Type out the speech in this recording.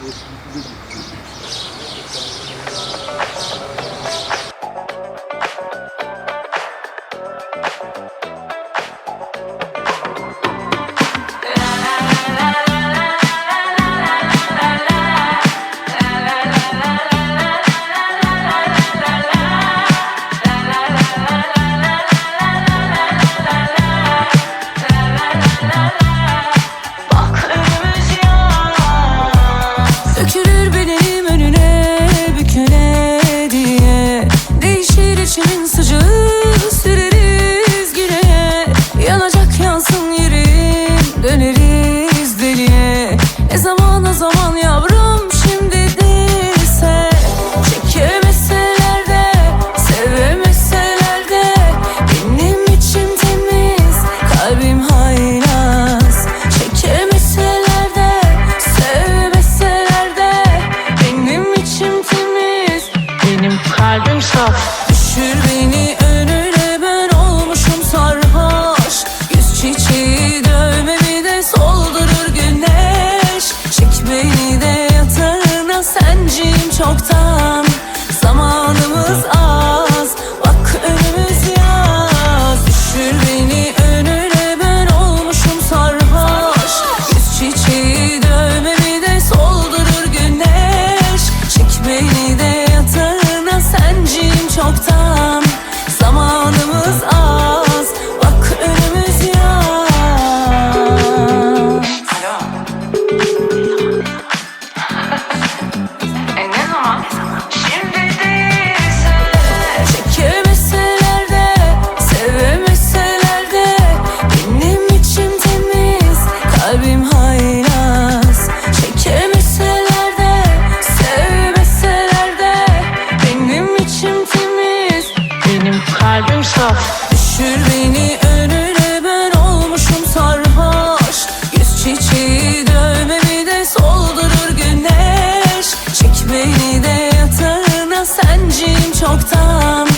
Şimdi kalbim saf. Düşür beni önüne ben olmuşum sarhoş. Yüz çiçeği dövmemi de soldurur güneş. Çek beni de yatağına senciyim çoktan. Düşür beni önüne ben olmuşum sarhoş. Yüz çiçeği dövmemi soldurur güneş. Çek beni de yatağına sencim çoktan.